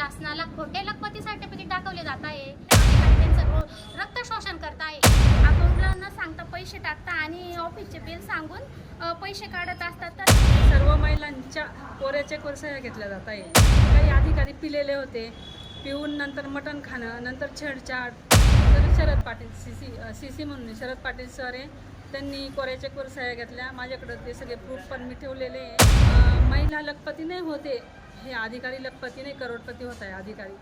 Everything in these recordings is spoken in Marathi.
शासनाला खोटे लखपती सर्टिफिकेट दाखवले जात आहे. त्यांचं रक्त शोषण करत आहे. अकाउंटला न सांगता पैसे टाकता आणि ऑफिसचे बिल सांगून पैसे काढत असतात तर सर्व महिलांच्या कोऱ्याच्या कोरसया घेतल्या जात आहे. काही अधिकारी पिलेले होते. पिऊन नंतर मटण खाणं नंतर छेडछाड. तर Sharad Patil C C C C म्हणून शरद पाटील सर आहे त्यांनी कोऱ्याच्या कोरसह्या घेतल्या. माझ्याकडं ते सगळे प्रूफ पण मी ठेवलेले आहे. महिला लखपती नाही होते. हे अधिकारी लखपती नाही करोडपती होत आहे अधिकारी.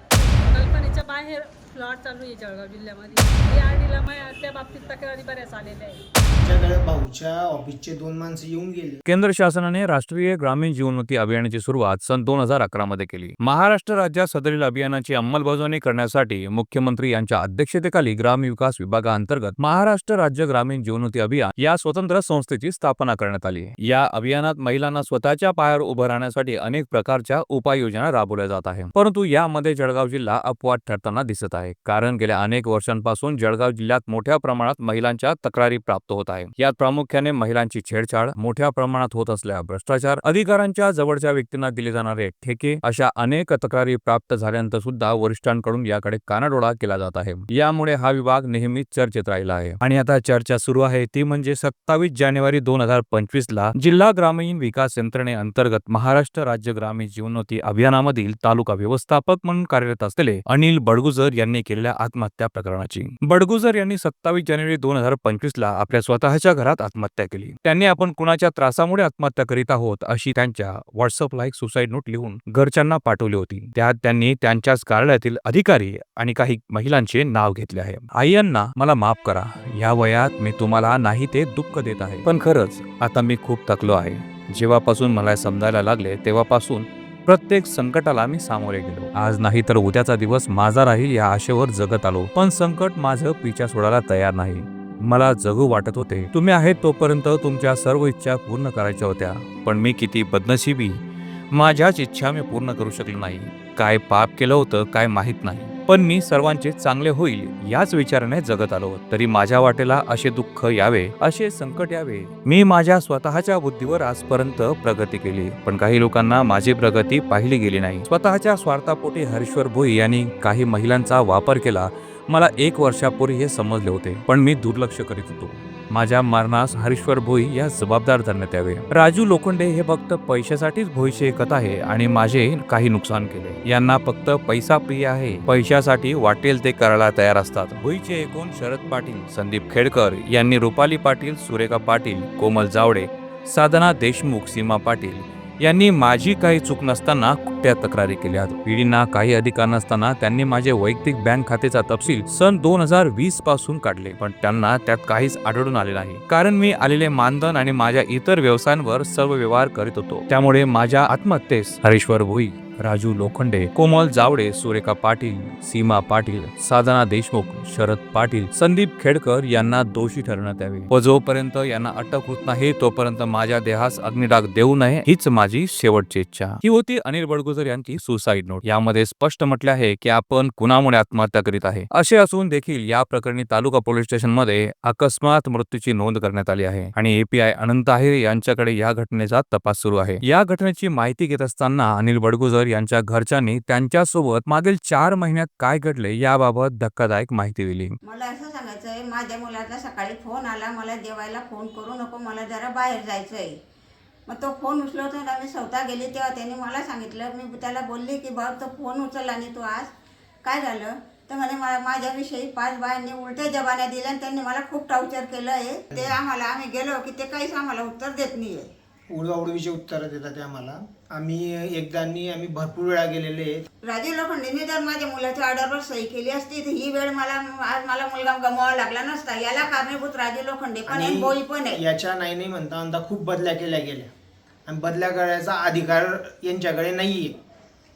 कल्पनेच्या बाहेर फ्लॉट चालू आहे जळगाव जिल्ह्यामध्ये. या आडीला त्या बाबतीत तक्रारी बऱ्याच आलेल्या आहे आमच्याकडे भाऊच्या ऑफिसचे दोन माणसं येऊन गेले. केंद्र शासनाने राष्ट्रीय ग्रामीण जीवनोन्नती अभियानाची सुरुवात सन दोन हजार अकरा मध्ये केली. महाराष्ट्र राज्यात सदरील अभियानाची अंमलबजावणी करण्यासाठी मुख्यमंत्री यांच्या अध्यक्षतेखाली ग्रामविकास विभागाअंतर्गत महाराष्ट्र राज्य ग्रामीण जीवनोन्नती अभियान या स्वतंत्र संस्थेची स्थापना करण्यात आली. या अभियानात महिलांना स्वतःच्या पायावर उभं राहण्यासाठी अनेक प्रकारच्या उपाययोजना राबवल्या जात आहे परंतु यामध्ये जळगाव जिल्हा अपवाद ठरताना दिसत आहे. कारण गेल्या अनेक वर्षांपासून जळगाव जिल्ह्यात मोठ्या प्रमाणात महिलांच्या तक्रारी प्राप्त होत आहे यात प्रामुख्याने महिलांची छेडछाड मोठ्या प्रमाणात होत असल्या भ्रष्टाचार अधिकारांच्या जवळच्या व्यक्तींना दिले जाणारे ठेके अशा अनेक तक्रारी प्राप्त झाल्यानंतर सुद्धा वरिष्ठांकडून याकडे कानाडोळा केला जात आहे. यामुळे हा विभाग नेहमीच चर्चेत राहिला आहे. आणि आता चर्चा सुरू आहे. ती म्हणजे सत्तावीस जानेवारी दोन हजार पंचवीस ला जिल्हा ग्रामीण विकास यंत्रणे अंतर्गत महाराष्ट्र राज्य ग्रामीण जीवनोती अभियानामधील तालुका व्यवस्थापक म्हणून कार्यरत असलेले अनिल बडगुजर यांनी केलेल्या आत्महत्या प्रकरणाची. बडगुजर यांनी सत्तावीस जानेवारी दोन हजार पंचवीस ला आपल्या स्वतःच्या घरात आत्महत्या केली. त्यांनी आपण कुणाच्या त्रासामुळे आत्महत्या करीत आहोत अशी त्यांच्या व्हॉट्सअपला एक सुसाईड नोट लिहून घरच्यांना पाठवली होती. त्यात त्यांनी त्यांच्याच कार्यालयातील अधिकारी आणि काही महिलांचे नाव घेतले आहे. आय्यांना मला माफ करा. या वयात मी तुम्हाला नाही ते दुःख देत आहे. पण खरंच आता मी खूप थकलो आहे. जेव्हापासून मला समजायला लागले तेव्हापासून प्रत्येक संकटाला मी सामोरे गेलो. आज नाही तर उद्याचा दिवस माझा राहील या आशेवर जगत आलो. पण संकट माझं पिछा सोडायला तयार नाही. मला जगू वाटत होते. तुम्ही आहेत तोपर्यंत तुमच्या सर्व इच्छा पूर्ण करायच्या होत्या. पण मी किती बदनशिबी. माझ्याच इच्छा मी पूर्ण करू शकलो नाही. काय पाप केलं होतं काय माहीत नाही. पण मी सर्वांचे चांगले होईल याच विचाराने जगत आलो. तरी माझ्या वाटेला असे दुःख यावे असे संकट यावे. मी माझ्या स्वतःच्या बुद्धीवर आजपर्यंत प्रगती केली पण काही लोकांना माझी प्रगती पाहिली गेली नाही. स्वतःच्या स्वार्थापोटी हरीश्वर भोई यांनी काही महिलांचा वापर केला. मला एक वर्षापूर्वी हे समजले होते पण मी दुर्लक्ष करीत होतो. माझ्या मरणास हरीश्वर भोई या जबाबदार धरण्यात यावे. राजू लोखंडे हे फक्त पैशासाठीच भोईचे ऐकत आहे आणि माझे काही नुकसान केले. यांना फक्त पैसा प्रिय आहे. पैशासाठी वाटेल ते करायला तयार असतात. भोईचे एकूण शरद पाटील संदीप खेडकर यांनी रुपाली पाटील सुरेखा पाटील कोमल जावडे साधना देशमुख सीमा पाटील यांनी माझी काही चूक नसताना कुठ्या तक्रारी केल्या? पिढींना काही अधिकार नसताना त्यांनी माझे वैयक्तिक बँक खात्याचा तपशील सन दोन हजार वीसपासून काढले पण त्यांना त्यात काहीच आढळून आले नाही. कारण मी आलेले मानधन आणि माझ्या इतर व्यवसायांवर सर्व व्यवहार करीत होतो. त्यामुळे माझ्या आत्महत्येस हरीश्वर भोई राजू लोखंडे कोमल जावडे सुरेखा पाटील सीमा पाटील साधना देशमुख शरद पाटील संदीप खेडकर यांना दोषी ठरवण्यात यावे. व जोपर्यंत यांना अटक होत नाही तोपर्यंत माझ्या देहास अग्निडाग देऊ नये हीच माझी शेवटची इच्छा. ही होती अनिल बडगुजर यांची सुसाईड नोट यामध्ये स्पष्ट म्हटले आहे की आपण कुणामुळे आत्महत्या करीत आहे? असे असून देखील या प्रकरणी तालुका पोलीस स्टेशनमध्ये अकस्मात मृत्यूची नोंद करण्यात आली आहे. आणि एपीआय अनंत आहेर यांच्याकडे या घटनेचा तपास सुरू आहे. या घटनेची माहिती घेत असताना अनिल बडगुजर यांच्या घरच्यांनी त्यांच्यासोबत मागील चार महिन्यात काय घडले याबाबत धक्कादायक माहिती दिली. मला असं सांगायचं आहे माझ्या मुलाचा सकाळी फोन आला मला जेवायला फोन करू नको मला जरा बाहेर जायचं आहे मग तो फोन उचलत नाही आम्ही स्वतः गेली तेव्हा त्याने मला सांगितलं मी त्याला बोलली की बाब तो फोन उचलला आणि तू आज. काय झालं? तर म्हणे मला माझ्याविषयी पाच बायांनी उलट्या जबान्या दिल्या आणि त्यांनी मला खूप टॉर्चर केलं आहे ते आम्हाला आम्ही गेलो की ते काहीच आम्हाला उत्तर देत नाही आहे उडवाउडवीचे उत्तरं देतात ते आम्हाला. आम्ही एकदानी आम्ही भरपूर वेळा गेलेले आहेत. राजीव लोखंडेने जर माझ्या मुलाच्या ऑर्डरवर सही केली असती तर ही वेळ मला आज मला मुलगा गमवावा लागला नसता. याला कारणीभूत राजीव लोखंडे पण आहे बोई पण आहे. याच्या नाही नाही म्हणता म्हणता खूप बदल्या केल्या गेल्या. आणि बदल्या करायचा अधिकार यांच्याकडे नाहीये.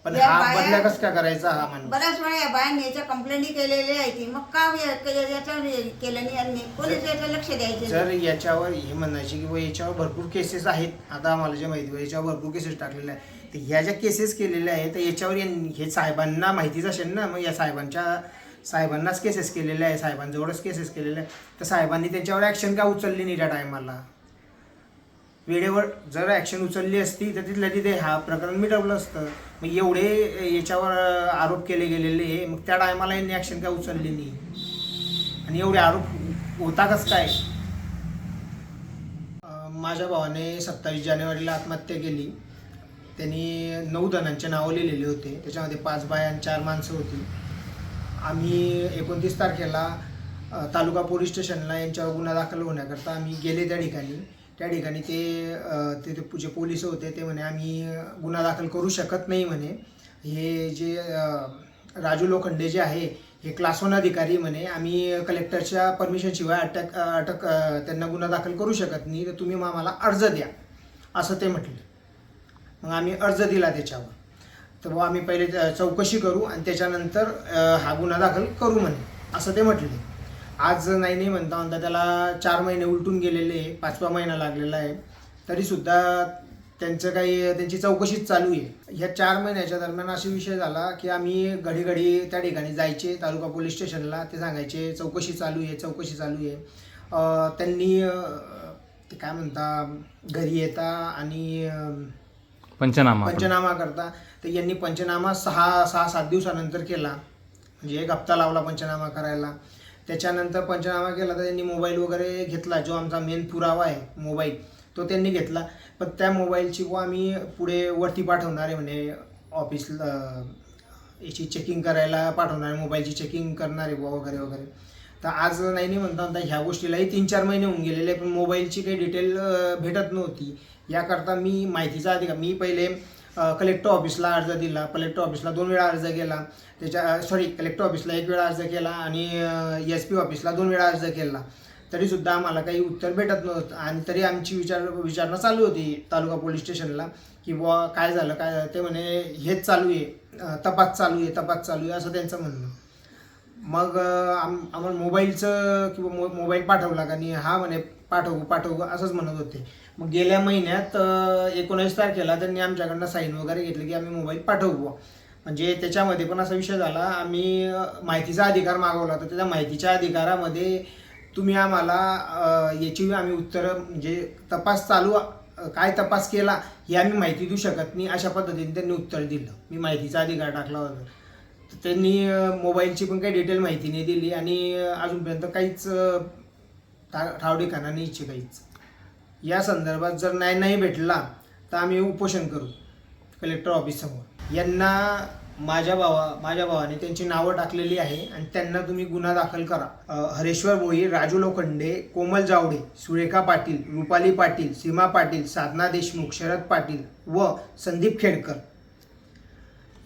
पण या हा बाया- बदल्या कस काय करायचा हा माणूस? बऱ्याच वेळा या बायांनी याच्या कंप्लेंटी केलेली आहे ती मग का या- या- याच्यावर हे केलं नाही? पोलीस याचं लक्ष द्यायचे जर याच्यावर हे म्हणायचे की बुवा याच्यावर भरपूर केसेस आहेत. आता आम्हाला जे माहिती आहे, याच्यावर भरपूर केसेस टाकलेल्या आहेत. तर ह्या ज्या केसेस केलेल्या आहेत तर याच्यावर यां- हे साहेबांना माहितीच असेल ना? मग या साहेबांच्या साहेबांनाच केसेस केलेल्या आहे साहेबांजवळच केसेस केलेल्या आहे तर साहेबांनी त्याच्यावर ॲक्शन का उचलली नाही त्या टायमाला वेळेवर जर ॲक्शन उचलली असती तर तिथल्या तिथे हा प्रकरण मिटवलं असतं. मग एवढे याच्यावर आरोप केले गेलेले मग त्या टायमाला यांनी ॲक्शन काय उचलली नाही? आणि एवढे आरोप होता कस काय माझ्या भावाने सत्तावीस जानेवारीला आत्महत्या केली. त्यांनी नऊ जणांचे नावं लिहिलेले होते. त्याच्यामध्ये पाच बाया आणि चार माणसं होती. आम्ही एकोणतीस तारखेला तालुका पोलीस स्टेशनला यांच्यावर गुन्हा दाखल होण्याकरता आम्ही गेले त्या ठिकाणी. त्या ठिकाणी ते तिथे जे पोलीस होते ते म्हणे आम्ही गुन्हा दाखल करू शकत नाही म्हणे. हे जे राजू लोखंडे जे आहे हे क्लास वन अधिकारी म्हणे आम्ही कलेक्टरच्या परमिशनशिवाय अटक अटक त्यांना गुन्हा दाखल करू शकत नाही तर तुम्ही मग आम्हाला अर्ज द्या. असं ते म्हटले. मग आम्ही अर्ज दिला त्याच्यावर. तर बुवा आम्ही पहिले चौकशी करू आणि त्याच्यानंतर हा गुन्हा दाखल करू म्हणे. असं ते म्हटले. आज नाही नाही म्हणता म्हणता त्याला चार महिने उलटून गेलेले आहे पाचवा महिना लागलेला आहे. तरीसुद्धा त्यांचं काही त्यांची चौकशीच चालू आहे. ह्या चार महिन्याच्या दरम्यान असा विषय झाला की आम्ही घडी घडी त्या ठिकाणी जायचे तालुका पोलीस स्टेशनला. ते सांगायचे चौकशी चालू आहे चौकशी चालू आहे. त्यांनी ते काय म्हणता घरी येता आणि पंचनामा पंचनामा करता. तर यांनी पंचनामा सहा सहा सात दिवसानंतर केला. म्हणजे एक हप्ता लावला पंचनामा करायला. त्याच्यानंतर पंचनामा केला तर त्यांनी मोबाईल वगैरे घेतला जो आमचा मेन पुरावा आहे मोबाईल तो त्यांनी घेतला. पण त्या मोबाईलची व आम्ही पुढे वरती पाठवणार आहे म्हणे ऑफिसला याची चेकिंग करायला पाठवणार आहे मोबाईलची चेकिंग करणार आहे बुवा वगैरे वगैरे. तर आज नाही नाही म्हणता म्हणता ह्या गोष्टीलाही तीन चार महिने होऊन गेलेले पण मोबाईलची काही डिटेल भेटत नव्हती. याकरता मी माहितीचा अधिकार मी पहिले कलेक्टर ऑफिसला अर्ज दिला. कलेक्टर ऑफिसला दोन वेळा अर्ज केला. त्याच्या सॉरी कलेक्टर ऑफिसला एक वेळा अर्ज केला आणि एस पी ऑफिसला दोन वेळा अर्ज केला. तरीसुद्धा आम्हाला काही उत्तर भेटत नव्हतं आणि तरी आमची विचार विचारणा चालू होती तालुका पोलीस स्टेशनला की बुवा काय झालं काय झालं? ते म्हणे हेच चालू आहे. तपास चालू आहे तपास चालू आहे असं त्यांचं म्हणणं. मग आम आम्हाला मोबाईलचं किंवा मो मोबाईल पाठवला का नाही हा म्हणे पाठवू पाठवू असंच म्हणत होते. मग गेल्या महिन्यात एकोणीस तारखेला त्यांनी आमच्याकडनं साईन वगैरे घेतली की आम्ही मोबाईल पाठवू म्हणजे त्याच्यामध्ये पण असा विषय झाला. आम्ही माहितीचा अधिकार मागवला. तर त्या माहितीच्या अधिकारामध्ये तुम्ही आम्हाला याची आम्ही उत्तरं म्हणजे तपास चालू काय तपास केला हे आम्ही माहिती देऊ शकत नाही. अशा पद्धतीने त्यांनी उत्तर दिलं. मी माहितीचा अधिकार टाकला होता. त्यांनी मोबाईलची पण काही डिटेल माहिती नाही दिली आणि अजूनपर्यंत काहीच अं, ठा- नाही इच्छे काहीच या संदर्भात जर नाही नाही भेटला तर आम्ही उपोषण करू कलेक्टर ऑफिससमोर. यांना माझ्या भावा माझ्या भावाने त्यांची नावं टाकलेली आहे आणि त्यांना तुम्ही गुन्हा दाखल करा. हरेश्वर भोई राजू लोखंडे कोमल जावडे सुरेखा पाटील रुपाली पाटील सीमा पाटील साधना देशमुख शरद पाटील व संदीप खेडकर.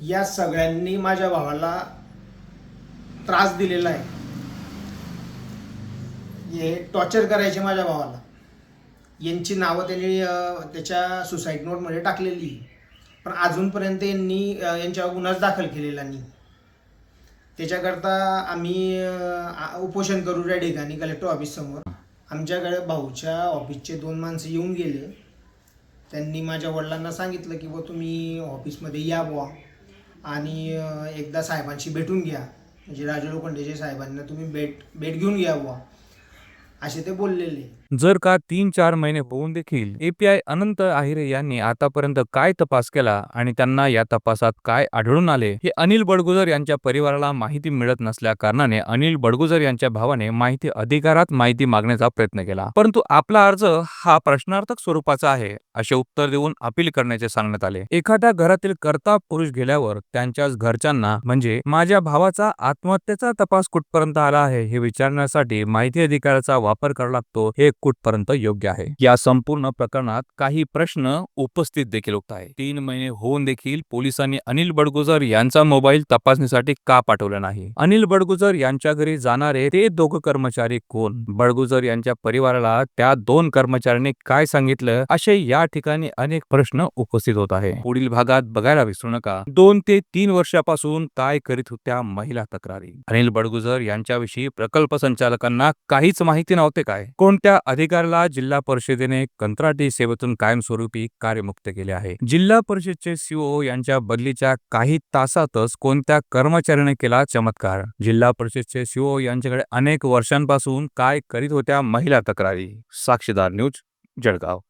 या सगळ्यांनी माझ्या भावाला त्रास दिलेला आहे. हे टॉर्चर करायचे माझ्या भावाला. यांची नावं त्यांनी त्याच्या सुसाईड नोटमध्ये टाकलेली. पण अजूनपर्यंत यांनी यांच्यावर गुन्हाच दाखल केलेला नाही. त्याच्याकरता आम्ही उपोषण करू त्या ठिकाणी कलेक्टर ऑफिससमोर आमच्याकडे भाऊच्या ऑफिसचे दोन माणसं येऊन गेले. त्यांनी माझ्या वडिलांना सांगितलं की बुवा तुम्ही ऑफिसमध्ये या बुवा. आणि एकदा साहेबांशी भेटून घ्या. म्हणजे राजू लोखंडेचे साहेबांना तुम्ही भेट भेट घेऊन घ्या बुवा. असे ते बोललेले. जर का तीन चार महिने होऊन देखील एपीआय अनंत आहिरे यांनी आतापर्यंत काय तपास केला आणि त्यांना या तपासात काय आढळून आले हे अनिल बडगुजर यांच्या परिवाराला माहिती मिळत नसल्या कारणाने अनिल बडगुजर यांच्या भावाने माहिती अधिकारात माहिती मागण्याचा प्रयत्न केला. परंतु आपला अर्ज हा प्रश्नार्थक स्वरूपाचा आहे असे उत्तर देऊन अपील करण्याचे सांगण्यात आले. एखाद्या घरातील कर्ता पुरुष गेल्यावर त्यांच्याच घरच्यांना म्हणजे माझ्या भावाचा आत्महत्येचा तपास कुठपर्यंत आला आहे हे विचारण्यासाठी माहिती अधिकाराचा वापर करावा लागतो हे कुठपर्यंत योग्य आहे? या संपूर्ण प्रकरणात काही प्रश्न उपस्थित देखील होत आहे तीन महिने होऊन देखील पोलिसांनी अनिल बडगुजर यांचा मोबाईल तपासणीसाठी का पाठवला नाही? अनिल बडगुजर यांच्या घरी जाणारे ते दोघं कर्मचारी कोण? बडगुजर यांच्या परिवाराला त्या दोन कर्मचाऱ्यांनी काय सांगितलं? असे या ठिकाणी अनेक प्रश्न उपस्थित होत आहे पुढील भागात बघायला विसरू नका. दोन ते तीन वर्षापासून काय करीत होत्या महिला तक्रारी? अनिल बडगुजर यांच्याविषयी प्रकल्प संचालकांना काहीच माहिती नव्हते काय? कोणत्या अधिकाऱ्याला जिल्हा परिषदेने कंत्राटी सेवेतून कायमस्वरूपी कार्यमुक्त केले आहे. जिल्हा परिषदचे सीओ यांच्या बदलीच्या काही तासातच कोणत्या कर्मचाऱ्याने केला चमत्कार? जिल्हा परिषदचे सीओ यांच्याकडे अनेक वर्षांपासून काय करीत होत्या महिला तक्रारी? साक्षीदार न्यूज जळगाव.